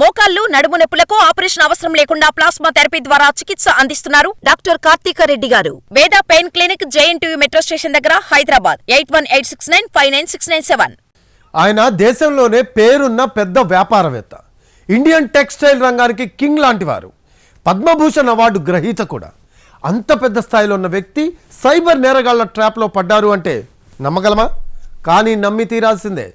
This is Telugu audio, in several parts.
మోకాళ్ళు నడుము నొప్పులకు ఆపరేషన్ అవసరం లేకుండా ప్లాస్మా థెరపీ ద్వారా చికిత్స అందిస్తున్నారు doctor Karthika Reddy garu. Veda pain clinic JNTU metro station దగ్గర Hyderabad. Eight one eight six nine five nine six nine seven. ఆయన దేశంలోనే పేరున్న పెద్ద వ్యాపారవేత్త. ఇండియన్ టెక్స్టైల్ రంగానికి కింగ్ లాంటి వారు పద్మభూషణ్ అవార్డు గ్రహీత కూడా. అంత పెద్ద స్థాయిలో ఉన్న వ్యక్తి సైబర్ నేరగాళ్ళ ట్రాప్లో పడ్డారు అంటే నమ్మగలమా? కానీ నమ్మి తీరాల్సిందే.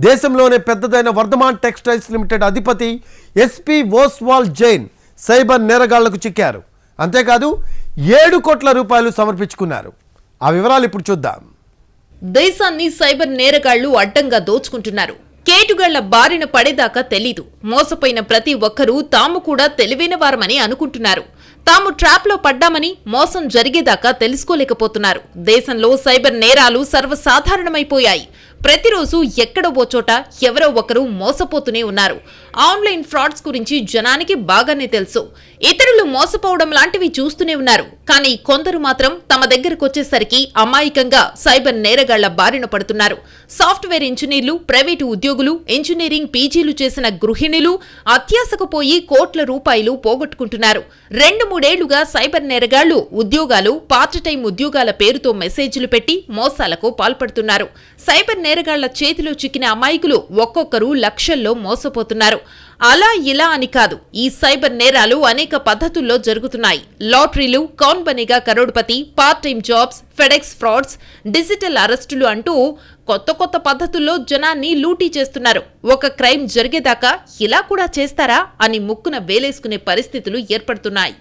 దేశంలోనే పెద్దదైన వర్ధమాన్ టెక్స్టైల్స్ లిమిటెడ్ అధిపతి ఎస్పీ ఓస్వాల్ జైన్ సైబర్ నేరగాళ్ళకు చిక్కారు. అంతేకాదు ఏడు కోట్ల రూపాయలు సమర్పించుకున్నారు. ఆ వివరాలు ఇప్పుడు చూద్దాం. దేశాన్ని సైబర్ నేరగాళ్ళు అడ్డంగా దోచుకుంటున్నారు. కేటుగాళ్ళ బారిన పడేదాకా తెలీదు. మోసపోయిన ప్రతి ఒక్కరూ తాము కూడా తెలివైన వారమని అనుకుంటున్నారు. తాము ట్రాప్లో పడ్డామని మోసం జరిగేదాకా తెలుసుకోలేకపోతున్నారు. దేశంలో సైబర్ నేరాలు సర్వసాధారణమైపోయాయి. ప్రతిరోజు ఎక్కడో ఓ చోట ఎవరో ఒకరు మోసపోతూనే ఉన్నారు. ఆన్లైన్ ఫ్రాడ్స్ గురించి జనానికి బాగానే తెలుసు. ఇతరులు మోసపోవడం లాంటివి చూస్తూనే ఉన్నారు. కానీ కొందరు మాత్రం తమ దగ్గరకు వచ్చేసరికి అమాయకంగా సైబర్ నేరగాళ్ళ బారిన పడుతున్నారు. సాఫ్ట్వేర్ ఇంజనీర్లు ప్రైవేటు ఉద్యోగులు ఇంజనీరింగ్ పీజీలు చేసిన గృహిణులు అత్యాశకు పోయి కోట్ల రూపాయలు పోగొట్టుకుంటున్నారు. రెండు మూడేళ్ళుగా సైబర్ నేరగాళ్ళు ఉద్యోగాలు పార్ట్ టైం ఉద్యోగాల పేరుతో మెసేజ్లు పెట్టి మోసాలకు పాల్పడుతున్నారు. సైబర్ నేరగాళ్ళ చేతిలో చిక్కిన అమాయకులు ఒక్కొక్కరు లక్షల్లో మోసపోతున్నారు. అలా ఇలా అని కాదు. ఈ సైబర్ నేరాలు అనేక పద్ధతుల్లో జరుగుతున్నాయి. లాటరీలు Kaun Crorepati part time jobs FedEx frauds digital అరెస్టులు అంటూ కొత్త కొత్త పద్ధతుల్లో జనాన్ని లూటీ చేస్తున్నారు. ఒక క్రైమ్ జరిగేదాకా ఇలా కూడా చేస్తారా అని ముక్కున వేలేసుకునే పరిస్థితులు ఏర్పడుతున్నాయి.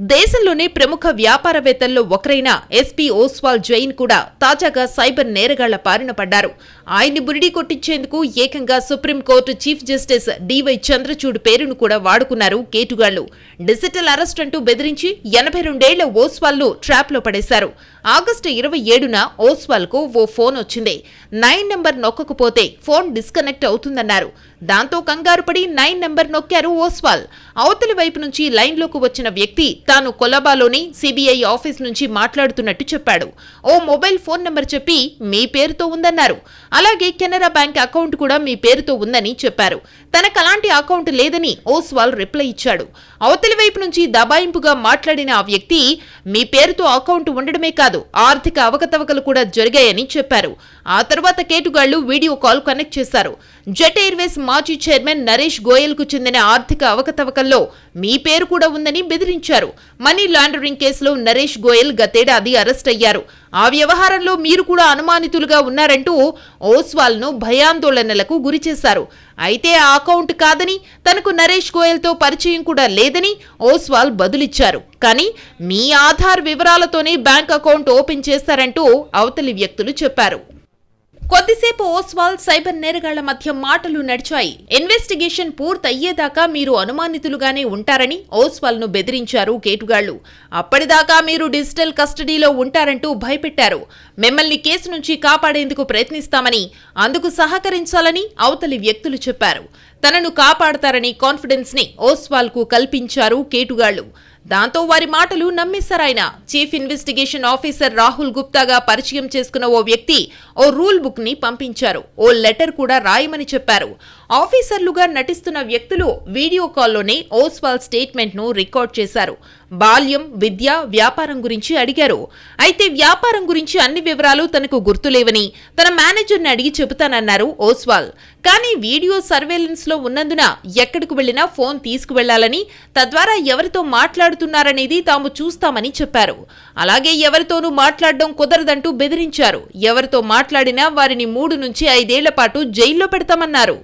దేశంలోనే ప్రముఖ వ్యాపారవేత్తల్లో ఒకరైన ఎస్పీ ఓస్వాల్ జైన్ కూడా తాజాగా సైబర్ నేరగాళ్ళ పారిన పడ్డారు. ఆయన్ని బురిడి కొట్టించేందుకు ఏకంగా supreme court chief justice DY Chandrachud పేరును కూడా వాడుకున్నారు కేటుగాళ్ళు. డిజిటల్ అరెస్ట్ అంటూ బెదిరించి ఎనభై రెండేళ్ళ ఓస్వాల్ను ట్రాప్లో పడేశారు. ఆగస్టు ఇరవై ఏడున ఓస్వాల్కు ఓ ఫోన్ వచ్చింది. నైన్ నెంబర్ నొక్కకపోతే ఫోన్ డిస్కనెక్ట్ అవుతుందన్నారు. దాంతో కంగారు పడి నైన్ నెంబర్ నొక్కారు ఓస్వాల్. అవతలి వైపు నుంచి లైన్లోకి వచ్చిన వ్యక్తి తాను కొలబాలోని సిబిఐ ఆఫీస్ నుంచి మాట్లాడుతున్నట్టు చెప్పాడు. ఓ మొబైల్ ఫోన్ నెంబర్ చెప్పి మీ పేరుతో ఉందన్నారు. అలాగే కెనరా బ్యాంక్ అకౌంట్ కూడా మీ పేరుతో ఉందని చెప్పారు. తనకు అలాంటి అకౌంట్ లేదని ఓస్వాల్ రిప్లై ఇచ్చాడు. అవతలి వైపు నుంచి దబాయింపుగా మాట్లాడిన ఆ వ్యక్తి మీ పేరుతో అకౌంట్ ఉండడమే కాదు ఆర్థిక అవకతవకలు కూడా జరిగాయని చెప్పారు. ఆ తర్వాత కేటుగాళ్ళు వీడియో కాల్ కనెక్ట్ చేశారు. జెట్ ఎయిర్వేస్ మాజీ చైర్మన్ నరేష్ గోయల్కు చెందిన ఆర్థిక అవకతవకల్లో మీ పేరు కూడా ఉందని బెదిరించారు. మనీ లాండరింగ్ కేసులో నరేష్ గోయల్ గతేడాది అరెస్ట్ అయ్యారు. ఆ వ్యవహారంలో మీరు కూడా అనుమానితులుగా ఉన్నారంటూ ఓస్వాల్ను భయాందోళనలకు గురిచేశారు అయితే ఆ అకౌంట్ కాదని తనకు నరేష్ గోయల్తో పరిచయం కూడా లేదని ఓస్వాల్ బదులిచ్చారు. కానీ మీ ఆధార్ వివరాలతోనే బ్యాంక్ అకౌంట్ ఓపెన్ చేస్తారంటూ అవతలి వ్యక్తులు చెప్పారు. కొద్దిసేపు ఓస్వాల్ సైబర్ నేరగాళ్ళ మధ్య మాటలు నడిచాయి. ఇన్వెస్టిగేషన్ పూర్తయ్యేదాకా మీరు అనుమానితులుగానే ఉంటారని ఓస్వాల్ను బెదిరించారు కేటుగాళ్ళు. అప్పటిదాకా మీరు డిజిటల్ కస్టడీలో ఉంటారంటూ భయపెట్టారు. మిమ్మల్ని కేసు నుంచి కాపాడేందుకు ప్రయత్నిస్తామని అందుకు సహకరించాలని అవతలి వ్యక్తులు చెప్పారు. తనను కాపాడతారని కాన్ఫిడెన్స్ని ఓస్వాల్కు కల్పించారు కేటుగాళ్ళు. దాంతో వారి మాటలు నమ్మేశారాయన. చీఫ్ ఇన్వెస్టిగేషన్ ఆఫీసర్ రాహుల్ గుప్తాగా పరిచయం చేసుకున్న ఓ వ్యక్తి ఓ రూల్ బుక్ని పంపించారు. ఓ లెటర్ కూడా రాయమని చెప్పారు. ఆఫీసర్లుగా నటిస్తున్న వ్యక్తులు వీడియో కాల్లోనే ఓస్వాల్ స్టేట్మెంట్ను రికార్డ్ చేశారు. బాల్యం విద్య వ్యాపారం గురించి అడిగారు. అయితే వ్యాపారం గురించి అన్ని వివరాలు తనకు గుర్తులేవని తన మేనేజర్ని అడిగి చెబుతానన్నారు ఓస్వాల్. కానీ వీడియో సర్వేలెన్స్లో ఉన్నందున ఎక్కడికి వెళ్ళినా ఫోన్ తీసుకువెళ్ళాలని తద్వారా ఎవరితో మాట్లాడు మాట్లాడుతున్నారనేది తాము చూస్తామని చెప్పారు. అలాగే ఎవరితోనూ మాట్లాడడం కుదరదంటూ బెదిరించారు. ఎవరితో మాట్లాడినా వారిని మూడు నుంచి ఐదేళ్ళ పాటు జైల్లో పెడతామన్నారు.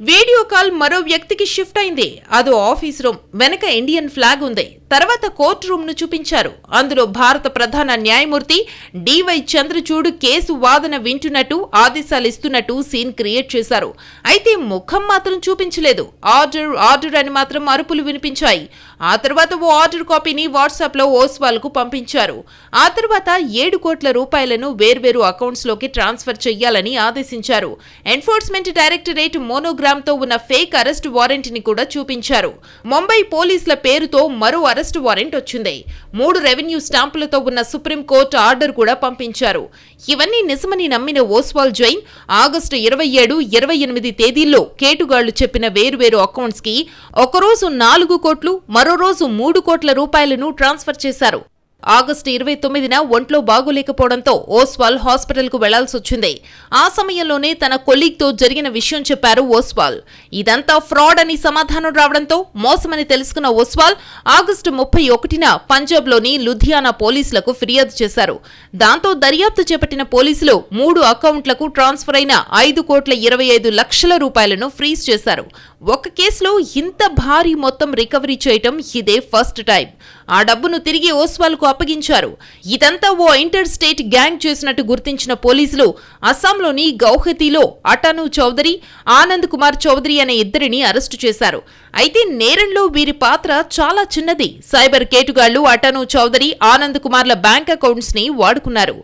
వీడియో కాల్ మరో వ్యక్తికి షిఫ్ట్ అయింది. అదో ఆఫీస్ రూమ్ వెనక ఇండియన్ ఫ్లాగ్ ఉంది. తర్వాత కోర్టు రూమ్ను చూపించారు. అందులో భారత ప్రధాన న్యాయమూర్తి డివై చంద్రచూడ్ కేసు వాదన వింటున్నట్టు ఆదేశాలు ఇస్తున్నట్టు సీన్ క్రియేట్ చేశారు. అయితే ముఖం మాత్రం చూపించలేదు. ఆర్డర్ ఆర్డర్ అని మాత్రం అరుపులు వినిపించాయి. ఆ తర్వాత ఓ ఆర్డర్ కాపీని వాట్సాప్లో ఓస్వాల్కు పంపించారు. ఆ తర్వాత ఏడు కోట్ల రూపాయలను వేర్వేరు అకౌంట్స్లోకి ట్రాన్స్ఫర్ చేయాలని ఆదేశించారు. ఎన్ఫోర్స్మెంట్ డైరెక్టరేట్ మోనోగ్రాఫ్ తో ఉన్న ఫేక్ అరెస్ట్ వారెంట్ని కూడా చూపించారు. ముంబై పోలీసుల పేరుతో మరో అరెస్ట్ వారెంట్ వచ్చింది. మూడు రెవెన్యూ స్టాంపులతో ఉన్న సుప్రీంకోర్టు ఆర్డర్ కూడా పంపించారు. ఇవన్నీ నిజమని నమ్మిన ఓస్వాల్ జైన్ ఆగస్టు ఇరవై ఏడు ఇరవై ఎనిమిది తేదీల్లో కేటుగాళ్ళు చెప్పిన వేరువేరు అకౌంట్స్కి ఒకరోజు నాలుగు కోట్లు మరో రోజు మూడు కోట్ల రూపాయలను ట్రాన్స్ఫర్ చేశారు. ఆగస్టు ఇరవై తొమ్మిదిన ఒంట్లో బాగోలేకపోవడంతో ఓస్వాల్ హాస్పిటల్కు వెళ్ళాల్సి వచ్చింది. ఆ సమయంలోనే తన కొలీగ్తో జరిగిన విషయం చెప్పారు ఓస్వాల్. ఇదంతా ఫ్రాడ్ అని సమాధానం రావడంతో మోసమని తెలుసుకున్న ఓస్వాల్ ఆగస్టు ముప్పై ఒకటిన పంజాబ్లోని లుధియానా పోలీసులకు ఫిర్యాదు చేశారు. దాంతో దర్యాప్తు చేపట్టిన పోలీసులు మూడు అకౌంట్లకు ట్రాన్స్ఫర్ అయిన ఐదు కోట్ల ఇరవై ఐదు లక్షల రూపాయలను ఫ్రీజ్ చేశారు. ఒక కేసులో ఇంత భారీ మొత్తం రికవరీ చేయటం ఇదే ఫస్ట్ టైం. ఆ డబ్బును తిరిగి ఓస్వాల్కు అప్పగించారు. ఇదంతా ఓ ఇంటర్ స్టేట్ గ్యాంగ్ చేసినట్టు గుర్తించిన పోలీసులు అస్సాంలోని గౌహతిలో అటాను చౌదరి ఆనంద్ కుమార్ చౌదరి అనే ఇద్దరిని అరెస్టు చేశారు. అయితే నేరంలో వీరి పాత్ర చాలా చిన్నది. సైబర్ కేటుగాళ్ళు అటాను చౌదరి ఆనంద్ కుమార్ల బ్యాంక్ అకౌంట్స్ని వాడుకున్నారు.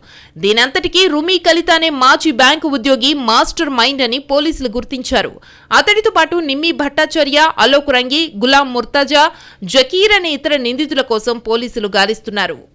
దీనంతటికీ రుమీ కలిత అనే మాజీ బ్యాంకు ఉద్యోగి మాస్టర్ మైండ్ అని పోలీసులు గుర్తించారు. అతడితో పాటు నిమ్మి భట్టాచార్య అలోక్ రంగి గులాం ముర్తజా జకీర్ అనే ఇతర నిందితుల కోసం పోలీసులు గాలిస్తున్నారు.